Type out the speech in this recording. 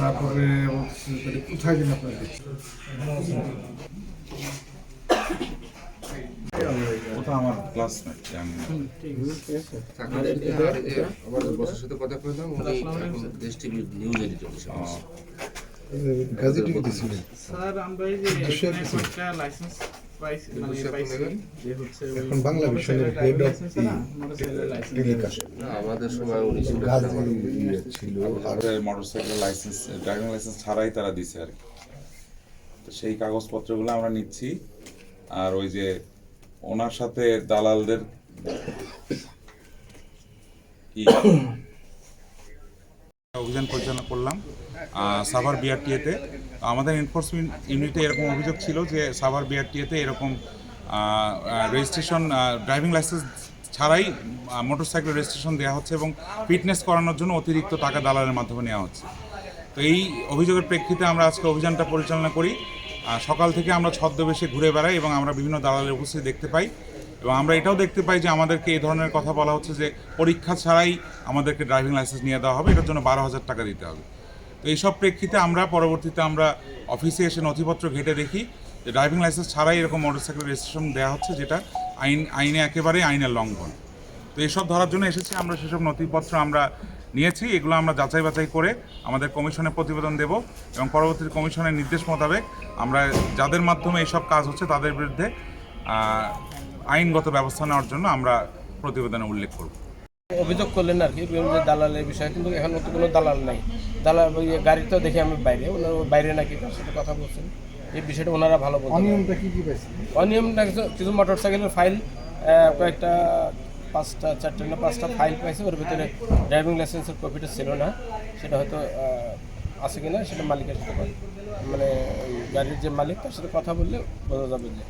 তারপরে কোথায় যেন আপনার ওটা আমার ক্লাসমেট জানি না আমাদের বসের সাথে কথা উনি এখন দেশ নিউজ এডিটর স্যার আমরা এই যে লাইসেন্স এখন বাংলা মিশনের হেড অফ আমাদের সময় উনি ছিলেন গাজী আমাদের- ছিল আর মোটরসাইকেল লাইসেন্স ড্রাইভিং লাইসেন্স ছাড়াই তারা দিছে আর কি। তো সেই কাগজপত্রগুলো আমরা নিচ্ছি আর ওই যে ওনার সাথে দালালদের কি? অভিযান পরিচালনা করলাম সাভার বিআরটিএতে আমাদের এনফোর্সমেন্ট ইউনিটে এরকম অভিযোগ ছিল যে সাভার বিআরটিএতে এরকম রেজিস্ট্রেশন ড্রাইভিং লাইসেন্স ছাড়াই মোটরসাইকেল রেজিস্ট্রেশন দেওয়া হচ্ছে এবং ফিটনেস করানোর জন্য অতিরিক্ত টাকা দালালের মাধ্যমে নেওয়া হচ্ছে। তো এই অভিযোগের প্রেক্ষিতে আমরা আজকে অভিযানটা পরিচালনা করি। সকাল থেকে আমরা ছদ্মবেশে ঘুরে বেড়াই এবং আমরা বিভিন্ন দালালের উপস্থিতি দেখতে পাই এবং আমরা এটাও দেখতে পাই যে আমাদেরকে এই ধরনের কথা বলা হচ্ছে যে পরীক্ষা ছাড়াই আমাদেরকে ড্রাইভিং লাইসেন্স নিয়ে দেওয়া হবে। এটার জন্য বারো হাজার টাকা দিতে হবে। তো এইসব প্রেক্ষিতে আমরা পরবর্তীতে আমরা অফিসে এসে নথিপত্র ঘেটে দেখি যে ড্রাইভিং লাইসেন্স ছাড়াই এরকম মোটরসাইকেল রেজিস্ট্রেশন দেওয়া হচ্ছে, যেটা আইন, আইনে একেবারেই আইনের লঙ্ঘন। তো এইসব ধরার জন্য এসেছি, আমরা সেসব নথিপত্র আমরা নিয়েছি, এগুলো আমরা যাচাই বাছাই করে আমাদের কমিশনে প্রতিবেদন দেব এবং পরবর্তী কমিশনের নির্দেশ মোতাবেক আমরা যাদের মাধ্যমে এইসব কাজ হচ্ছে তাদের বিরুদ্ধে আইনগত ব্যবস্থা নেওয়ার জন্য আমরা প্রতিবেদনে উল্লেখ করব। অভিযোগ করলেন আর কি দালালের বিষয়ে কিন্তু এখন তো কোনো দালাল নাই। দালাল গাড়ি তো দেখি আমি বাইরে ওনার বাইরে নাকি তার সাথে কথা বলছেন। এই বিষয়টা ওনারা ভালো বলছেন অনিয়মটা কি কি পাইছেন? অনিয়মটা কিছু মোটর সাইকেলের ফাইল কয়েকটা পাঁচটা চারটে না পাঁচটা ফাইল পাইছে ওর ভিতরে ড্রাইভিং লাইসেন্সের কপিটা ছিল না। সেটা হয়তো আহ, আছে কিনা সেটা মালিকের সাথে মানে গাড়ির যে মালিক তার সাথে কথা বললে বোঝা যাবে যে